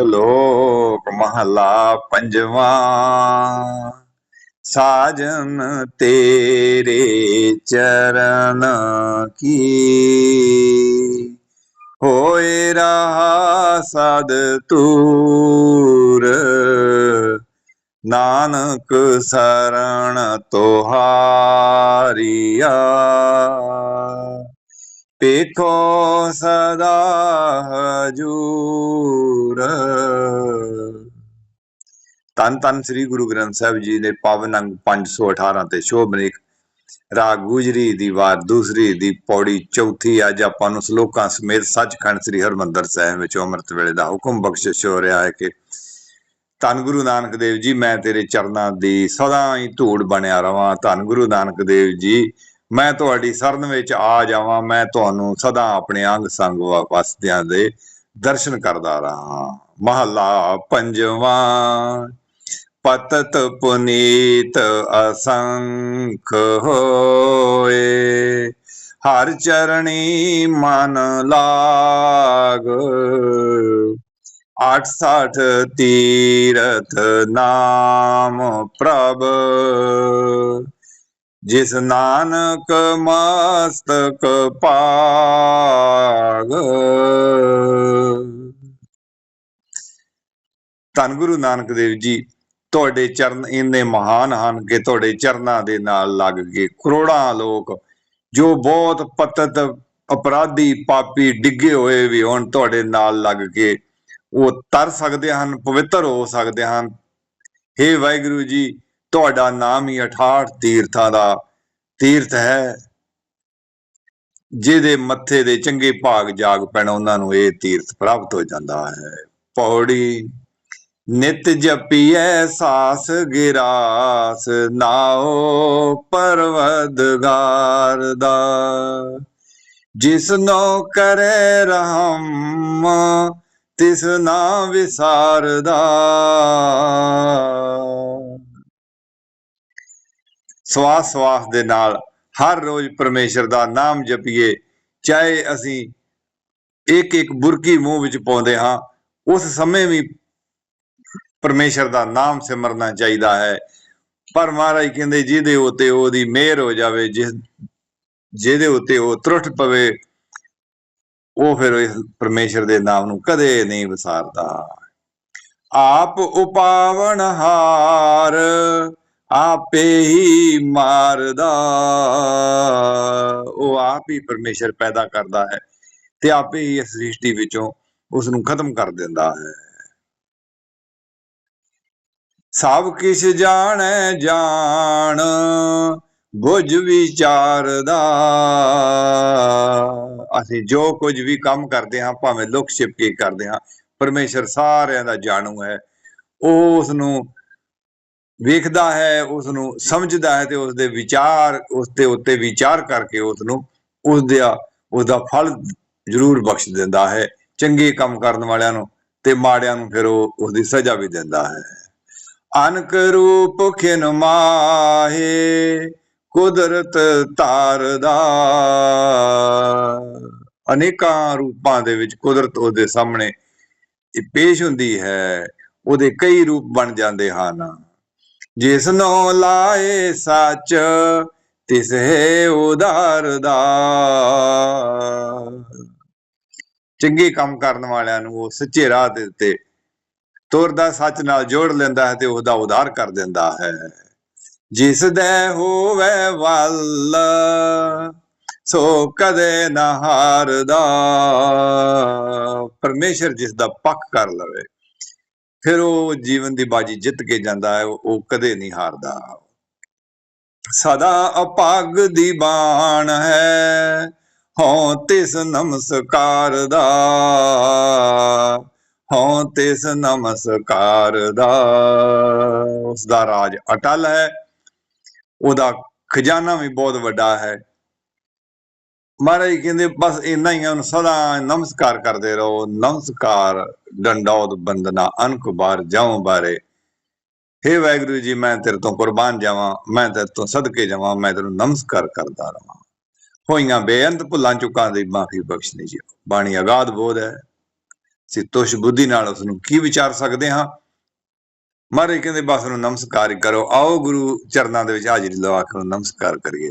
ਲੋਕ ਮਹਲਾ ਪੰਜਵਾਂ। ਸਾਜਨ ਤੇਰੇ ਚਰਨ ਕੀ। ਹੋਏ ਰਹਾ ਸਦ ਤੂਰ ਨਾਨਕ ਸਰਣ ਤੁਹਾਰੀਆ। ਪੇਖੋ ਸਦਾ ਹਜੂਰ। ਤਨ ਤਨ ਸ੍ਰੀ ਗੁਰੂ ਗ੍ਰੰਥ ਸਾਹਿਬ ਜੀ ਦੇ ਪਾਵਨ ਅੰਗ 518 ਤੇ ਸ਼ੋਭਨੇਕ ਰਾਗ ਗੁਜਰੀ ਦੀ ਵਾਰ, ਦੂਸਰੀ ਦੀ ਪੌੜੀ, ਚੌਥੀ ਅੱਜ ਆਪਾਂ ਨੂੰ ਸ਼ਲੋਕਾਂ ਸਮੇਤ ਸੱਚਖੰਡ ਸ੍ਰੀ ਹਰਮੰਦਰ ਸਾਹਿਬ ਵਿੱਚ ਅੰਮ੍ਰਿਤ ਵੇਲੇ ਦਾ ਹੁਕਮ ਬਖਸ਼ਿਸ਼ ਹੋ ਰਿਹਾ ਹੈ ਕਿ ਧੰਨ ਗੁਰੂ ਨਾਨਕ ਦੇਵ ਜੀ, ਮੈਂ ਤੇਰੇ ਚਰਨਾਂ ਦੀ ਸਦਾ ਹੀ ਧੂੜ ਬਣਿਆ ਰਵਾਂ। ਧੰਨ ਗੁਰੂ ਨਾਨਕ ਦੇਵ ਜੀ ਮੈਂ ਤੁਹਾਡੀ ਸ਼ਰਨ ਵਿੱਚ ਆ ਜਾਵਾਂ, ਮੈਂ ਤੁਹਾਨੂੰ ਸਦਾ ਆਪਣੇ ਅੰਗ ਸੰਗ ਵਾ- ਵਸਦਿਆਂ ਦੇ ਦਰਸ਼ਨ ਕਰਦਾ ਰਹਾ। ਮਹੱਲਾ ਪੰਜਵਾਂ, ਪਤਤ ਪੁਨੀਤ ਅਸੰਖ ਹੋਏ। ਹਰ ਚਰਣੀ ਮਨ ਲਾਗ। 68 ਤੀਰਥ ਨਾਮ ਪ੍ਰਭ। ਜਿਸ ਨਾਨਕ ਮਸਤਕ ਪਾਗ ਧੰਨ ਗੁਰੂ ਨਾਨਕ ਦੇਵ ਜੀ, ਤੁਹਾਡੇ ਚਰਨ ਇੰਨੇ ਮਹਾਨ ਹਨ ਕਿ ਤੁਹਾਡੇ ਚਰਨਾਂ ਦੇ ਨਾਲ ਲੱਗ ਕੇ ਕਰੋੜਾਂ ਲੋਕ ਜੋ ਬਹੁਤ ਪਤਤ ਅਪਰਾਧੀ ਪਾਪੀ ਡਿੱਗੇ ਹੋਏ ਵੀ ਹੁਣ, ਤੁਹਾਡੇ ਨਾਲ ਲੱਗ ਕੇ ਉਹ ਤਰ ਸਕਦੇ ਹਨ, ਪਵਿੱਤਰ ਹੋ ਸਕਦੇ ਹਨ। हे ਵਾਹਿਗੁਰੂ ਜੀ ਤੁਹਾਡਾ ਨਾਮ ਹੀ 68 ਤੀਰਥਾਂ ਦਾ ਤੀਰਥ ਹੈ। ਜਿਹਦੇ ਮੱਥੇ ਦੇ ਚੰਗੇ ਭਾਗ ਜਾਗ ਪੈਣ, ਉਹਨਾਂ ਨੂੰ ਇਹ ਤੀਰਥ ਪ੍ਰਾਪਤ ਹੋ ਜਾਂਦਾ ਹੈ। ਪੌੜੀ ਨਿਤ ਜਪੀਐ, ਸਾਸ ਗਿਰਾਸ ਨਾਉ, ਪਰਵਦਗਾਰ ਦਾ। ਜਿਸਨੋ ਕਰੇ ਰਹਮ, ਤਿਸ ਨਾ ਵਿਸਾਰਦਾ। ਸਵਾਸ ਸਵਾਸ ਦੇ ਨਾਲ ਹਰ ਰੋਜ਼ ਪਰਮੇਸ਼ਰ ਦਾ ਨਾਮ ਜਪੀਏ, ਚਾਹੇ ਅਸੀਂ ਇੱਕ ਇੱਕ ਬੁਰਕੀ ਮੂੰਹ ਵਿੱਚ ਪਾਉਂਦੇ ਹਾਂ, ਉਸ ਸਮੇਂ ਵੀ ਪਰਮੇਸ਼ਰ ਦਾ ਨਾਮ ਸਿਮਰਨਾ ਚਾਹੀਦਾ ਹੈ। ਪਰ ਮਹਾਰਾਜ ਕਹਿੰਦੇ, ਜਿਹਦੇ ਉਤੇ ਉਹਦੀ ਮਿਹਰ ਹੋ ਜਾਵੇ, ਜਿਸ, ਜਿਹਦੇ ਉਤੇ ਉਹ ਤਰੁੱਠ ਪਵੇ, ਉਹ ਫਿਰ ਇਸ ਪਰਮੇਸ਼ਰ ਦੇ ਨਾਮ ਨੂੰ ਕਦੇ ਨਹੀਂ ਵਿਸਾਰਦਾ। ਆਪ ਉਪਾਵਨ ਹਾਰ ਆਪੇ ਹੀ ਮਾਰਦਾ। ਉਹ ਆਪ ਹੀ ਪਰਮੇਸ਼ਰ ਪੈਦਾ ਕਰਦਾ ਹੈ ਤੇ ਆਪੇ ਹੀ ਇਸ ਸ੍ਰਿਸ਼ਟੀ ਵਿੱਚੋਂ ਉਸ ਨੂੰ ਖਤਮ ਕਰ ਦਿੰਦਾ ਹੈ। ਸਭ ਕਿਛ ਜਾਣੈ ਜਾਣ, ਬੁਝ ਵਿਚਾਰਦਾ। ਅਸੀਂ ਜੋ ਕੁਝ ਵੀ ਕੰਮ ਕਰਦੇ ਹਾਂ, ਭਾਵੇਂ ਲੁਕ ਛਿਪ ਕੇ ਕਰਦੇ ਹਾਂ, ਪਰਮੇਸ਼ਰ ਸਾਰਿਆਂ ਦਾ ਜਾਣੂ ਹੈ। ਉਹ ਉਸ ਨੂੰ ਵੇਖਦਾ ਹੈ ਉਸ ਨੂੰ ਸਮਝਦਾ ਹੈ ਤੇ ਉਸ ਦੇ ਵਿਚਾਰ ਉਸ ਦੇ ਉੱਤੇ ਵਿਚਾਰ ਕਰਕੇ ਉਸ ਨੂੰ ਉਸ ਦਾ ਉਸ ਦਾ ਫਲ ਜ਼ਰੂਰ ਬਖਸ਼ ਦਿੰਦਾ ਹੈ। ਚੰਗੇ ਕੰਮ ਕਰਨ ਵਾਲਿਆਂ ਨੂੰ ਤੇ ਮਾੜਿਆਂ ਨੂੰ ਫਿਰ ਉਹ ਉਸ ਦੀ ਸਜ਼ਾ ਵੀ ਦਿੰਦਾ ਹੈ। ਅਨਕ ਰੂਪ ਖਿਨ ਮਾਹੇ, ਕੁਦਰਤ ਧਾਰਦਾ। ਅਨੇਕਾਂ ਰੂਪਾਂ ਦੇ ਵਿੱਚ ਕੁਦਰਤ ਉਹਦੇ ਸਾਹਮਣੇ ਪੇਸ਼ ਹੁੰਦੀ ਹੈ। ਉਹਦੇ ਕਈ ਰੂਪ ਬਣ ਜਾਂਦੇ ਹਨ। ਜਿਸ ਨੂੰ ਲਾਏ ਸੱਚ ਤਿਸ ਉਧਾਰਦਾ ਚੰਗੇ ਕੰਮ ਕਰਨ ਵਾਲਿਆਂ ਨੂੰ ਉਹ ਸੱਚੇ ਰਾਹ ਦੇ ਉੱਤੇ ਤੁਰਦਾ ਸੱਚ ਨਾਲ ਜੋੜ ਲੈਂਦਾ ਹੈ ਤੇ ਉਹਦਾ ਉਧਾਰ ਕਰ ਦਿੰਦਾ ਹੈ। ਜਿਸ ਦੇ ਹੋਵੇ ਵੱਲ, ਸੋ ਕਦੇ ਨਾ ਹਾਰਦਾ। ਪਰਮੇਸ਼ਰ ਜਿਸ ਦਾ ਪੱਕ ਕਰ ਲਵੇ ਫਿਰ ਉਹ ਜੀਵਨ ਦੀ ਬਾਜੀ ਜਿੱਤ ਕੇ ਜਾਂਦਾ ਹੈ, ਉਹ ਕਦੇ ਨਹੀਂ ਹਾਰਦਾ। ਸਦਾ ਅਪਾਗ ਦੀ ਬਾਣ ਹੈ, ਹਉ ਤਿਸ ਨਮਸਕਾਰ ਦਾ। ਹਉ ਤਿਸ ਨਮਸਕਾਰ ਦਾ। ਉਸ ਦਾ ਰਾਜ ਅਟਲ ਹੈ, ਉਹਦਾ ਖਜ਼ਾਨਾ ਵੀ ਬਹੁਤ ਵੱਡਾ ਹੈ। ਮਹਾਰਾਜ ਕਹਿੰਦੇ ਬਸ ਇੰਨਾ ਹੀ ਆ, ਉਹਨੂੰ ਸਦਾ ਨਮਸਕਾਰ ਕਰਦੇ ਰਹੋ। ਨਮਸਕਾਰ ਡੰਡੌਤ ਬੰਦਨਾ ਅਨਕ ਜਾਉ ਬਾਰੇ। ਹੇ ਵਾਹਿਗੁਰੂ ਜੀ ਮੈਂ ਤੇਰੇ ਤੋਂ ਕੁਰਬਾਨ ਜਾਵਾਂ ਮੈਂ ਤੇਰੇ ਤੋਂ ਸਦਕੇ ਜਾਵਾਂ ਮੈਂ ਤੈਨੂੰ ਨਮਸਕਾਰ ਕਰਦਾ ਰਵਾਂ। ਹੋਈਆਂ ਬੇਅੰਤ ਭੁੱਲਾਂ ਚੁੱਕਾਂ ਦੀ ਮਾਫੀ ਬਖਸ਼ਣੀ ਜੀ। ਬਾਣੀ ਅਗਾਧ ਬੋਧ ਹੈ। ਅਸੀਂ ਤੁਸ਼ ਬੁੱਧੀ ਨਾਲ ਉਸ ਨੂੰ ਕੀ ਵਿਚਾਰ ਸਕਦੇ ਹਾਂ? ਮਹਾਰਾਜ ਕਹਿੰਦੇ ਬਸ ਨੂੰ ਨਮਸਕਾਰ ਕਰੋ। ਆਓ ਗੁਰੂ ਚਰਨਾਂ ਦੇ ਵਿੱਚ ਹਾਜ਼ਰੀ ਲਵਾ ਕੇ ਨਮਸਕਾਰ ਕਰੀਏ।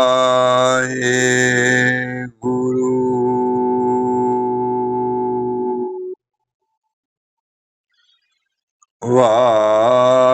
Wow.